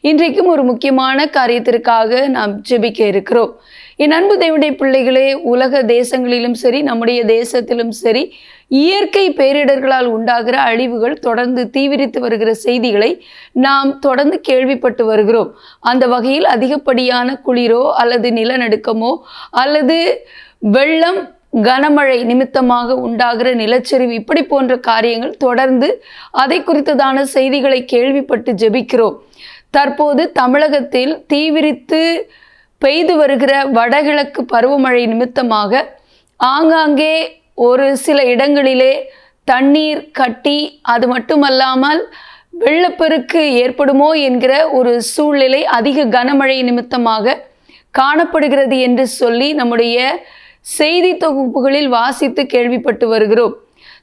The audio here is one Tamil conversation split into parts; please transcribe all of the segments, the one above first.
இன்றைக்கும் ஒரு முக்கியமான காரியத்திற்காக நாம் ஜெபிக்க இருக்கிறோம். என் அன்பு தேவனுடைய பிள்ளைகளே உலக தேசங்களிலும் சரி நம்முடைய தேசத்திலும் சரி இயற்கை பேரிடர்களால் உண்டாகிற அழிவுகள் தொடர்ந்து தீவிரித்து வருகிற செய்திகளை நாம் தொடர்ந்து கேள்விப்பட்டு வருகிறோம். அந்த வகையில் அதிகப்படியான குளிரோ அல்லது நிலநடுக்கமோ அல்லது வெள்ளம் கனமழை நிமித்தமாக உண்டாகிற நிலச்சரிவு இப்படி போன்ற காரியங்கள் தொடர்ந்து அதை குறித்ததான செய்திகளை கேள்விப்பட்டு ஜெபிக்கிறோம். தற்போது தமிழகத்தில் தீவிரித்து பெய்து வருகிற வடகிழக்கு பருவமழை நிமித்தமாக ஆங்காங்கே ஒரு சில இடங்களிலே தண்ணீர் கட்டி அது மட்டுமல்லாமல் வெள்ளப்பெருக்கு ஏற்படுமோ என்கிற ஒரு சூழ்நிலை அதிக கனமழை நிமித்தமாக காணப்படுகிறது என்று சொல்லி நம்முடைய செய்தி தொகுப்புகளில் வாசித்து கேள்விப்பட்டு வருகிறோம்.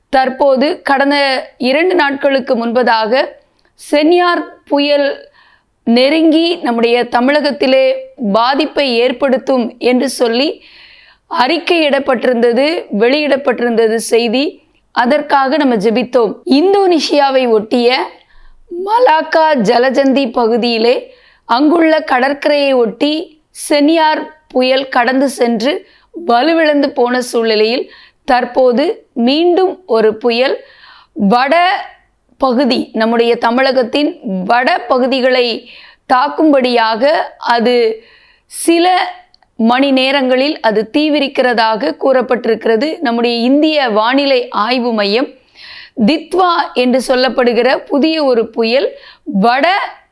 தற்போது கடந்த இரண்டு நாட்களுக்கு முன்பதாக சென்யார் புயல் நெருங்கி நம்முடைய தமிழகத்திலே பாதிப்பை ஏற்படுத்தும் என்று சொல்லி அறிக்கையிடப்பட்டிருந்தது வெளியிடப்பட்டிருந்தது செய்தி. அதற்காக நம்ம ஜெபித்தோம். இந்தோனேஷியாவை ஒட்டிய மலாக்கா ஜலஜந்தி பகுதியிலே அங்குள்ள கடற்கரையை ஒட்டி செனியார் புயல் கடந்து சென்று வலுவிழந்து போன சூழ்நிலையில் தற்போது மீண்டும் ஒரு புயல் வட பகுதி நம்முடைய தமிழகத்தின் வட பகுதிகளை தாக்கும்படியாக அது சில மணி நேரங்களில் அது தீவிரிக்கிறதாக கூறப்பட்டிருக்கிறது. நம்முடைய இந்திய வானிலை ஆய்வு மையம் தித்வா என்று சொல்லப்படுகிற புதிய ஒரு புயல் வட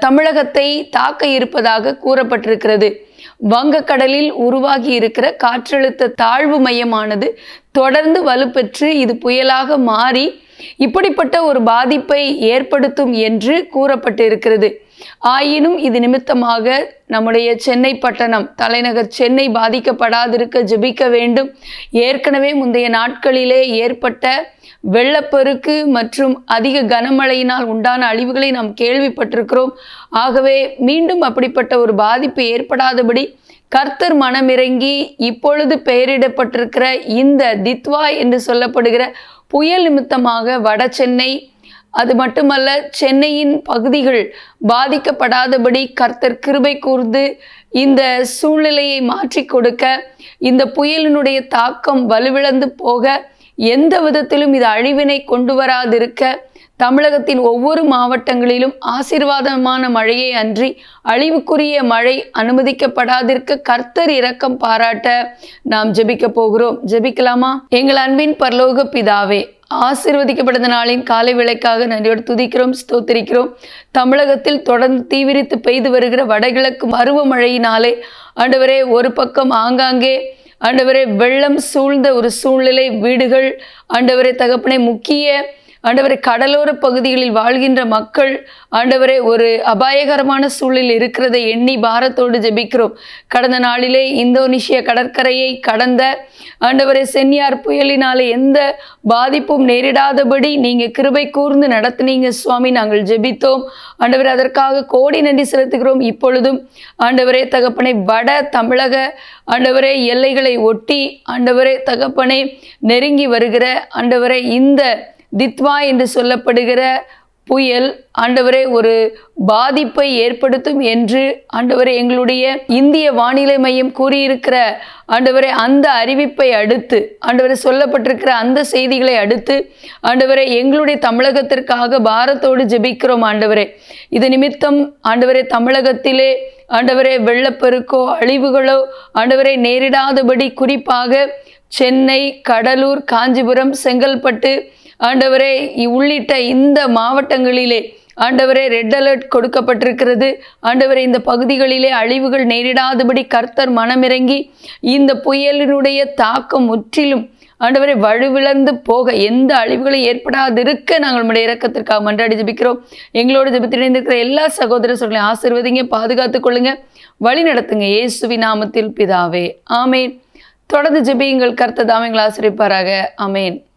தமிழகத்தை தாக்க இருப்பதாக கூறப்பட்டிருக்கிறது. வங்கக்கடலில் உருவாகி இருக்கிற காற்றழுத்த தாழ்வு மையமானது தொடர்ந்து வலுப்பெற்று இது புயலாக மாறி இப்படிப்பட்ட ஒரு பாதிப்பை ஏற்படுத்தும் என்று கூறப்பட்டிருக்கிறது. ஆயினும் இது நிமித்தமாக நம்முடைய சென்னை பட்டணம் தலைநகர் சென்னை பாதிக்கப்படாதிருக்க ஜெபிக்க வேண்டும். ஏற்கனவே முந்தைய நாட்களிலே ஏற்பட்ட வெள்ளப்பெருக்கு மற்றும் அதிக கனமழையினால் உண்டான அழிவுகளை நாம் கேள்விப்பட்டிருக்கிறோம். ஆகவே மீண்டும் அப்படிப்பட்ட ஒரு பாதிப்பு ஏற்படாதபடி கர்த்தர் மனமிறங்கி இப்பொழுது பெயரிடப்பட்டிருக்கிற இந்த தித்வா என்று சொல்லப்படுகிற புயல் நிமித்தமாக வட சென்னை அது மட்டுமல்ல சென்னையின் பகுதிகள் பாதிக்கப்படாதபடி கர்த்தர் கிருபை கூர்ந்து இந்த சூழ்நிலையை மாற்றி கொடுக்க இந்த புயலினுடைய தாக்கம் வலுவிழந்து போக எந்த விதத்திலும் இது அழிவினை கொண்டு வராதிருக்க தமிழகத்தின் ஒவ்வொரு மாவட்டங்களிலும் ஆசீர்வாதமான மழையை அன்றி அழிவுக்குரிய மழை அனுமதிக்கப்படாதிருக்க கர்த்தர் இரக்கம் பாராட்ட நாம் ஜெபிக்க போகிறோம். ஜெபிக்கலாமா? எங்கள் அன்பின் பரலோக பிதாவே ஆசிர்வதிக்கப்பட்ட நாளின் காலை விளைக்காக நன்றியோடு துதிக்கிறோம் ஸ்தோத்திரிக்கிறோம். தமிழகத்தில் தொடர்ந்து தீவிரித்து பெய்து வருகிற வடகிழக்கு பருவமழையினாலே ஆண்டவரே ஒரு பக்கம் ஆங்காங்கே ஆண்டவரே வெள்ளம் சூழ்ந்த ஒரு சூழ்நிலை வீடுகள் ஆண்டவரே தகப்பனை முக்கிய ஆண்டவரை கடலோர பகுதிகளில் வாழ்கின்ற மக்கள் ஆண்டவரே ஒரு அபாயகரமான சூழலில் இருக்கிறதை எண்ணி பாரத்தோடு ஜெபிக்கிறோம். கடந்த நாளிலே இந்தோனேஷிய கடற்கரையை கடந்த ஆண்டவரை சென்னியார் புயலினாலே எந்த பாதிப்பும் நேரிடாதபடி நீங்கள் கிருபை கூர்ந்து நடத்துனீங்க சுவாமி. நாங்கள் ஜெபித்தோம். ஆண்டவரே அதற்காக கோடி நன்றி செலுத்துகிறோம். இப்பொழுதும் ஆண்டவரே தகப்பனை வட தமிழக ஆண்டவரே எல்லைகளை ஒட்டி ஆண்டவரே தகப்பனை நெருங்கி வருகிற ஆண்டவரே இந்த தித்வா என்று சொல்லப்படுகிற புயல் ஆண்டவரே ஒரு பாதிப்பை ஏற்படுத்தும் என்று ஆண்டவரே எங்களுடைய இந்திய வானிலை மையம் கூறியிருக்கிற ஆண்டவரே அந்த அறிவிப்பை அடுத்து ஆண்டவரை சொல்லப்பட்டிருக்கிற அந்த செய்திகளை அடுத்து ஆண்டவரே எங்களுடைய தமிழகத்திற்காக பாரத்தோடு ஜெபிக்கிறோம் ஆண்டவரே. இது நிமித்தம் ஆண்டவரே தமிழகத்திலே ஆண்டவரே வெள்ளப்பெருக்கோ அழிவுகளோ ஆண்டவரை நேரிடாதபடி குறிப்பாக சென்னை கடலூர் காஞ்சிபுரம் செங்கல்பட்டு ஆண்டவரே உள்ளிட்ட இந்த மாவட்டங்களிலே ஆண்டவரே ரெட் அலர்ட் கொடுக்கப்பட்டிருக்கிறது. ஆண்டவரே இந்த பகுதிகளிலே அழிவுகள் நேரிடாதபடி கர்த்தர் மனமிறங்கி இந்த புயலினுடைய தாக்கம் முற்றிலும் ஆண்டவரை வலுவிழந்து போக எந்த அழிவுகளும் ஏற்படாதிருக்க நாங்கள் நம்முடைய இறக்கத்திற்காக மன்றாடி ஜபிக்கிறோம். எங்களோட ஜெபத்தில் இணைந்திருக்கிற எல்லா சகோதர சொல்களையும் ஆசிர்வதிங்க பாதுகாத்துக் கொள்ளுங்க. வழி நடத்துங்க. இயேசுவி நாமத்தில் பிதாவே. ஆமேன். தொடர்ந்து ஜபியுங்கள். கர்த்தர் தாமே எங்களை ஆசிரிப்பாராக அமேன்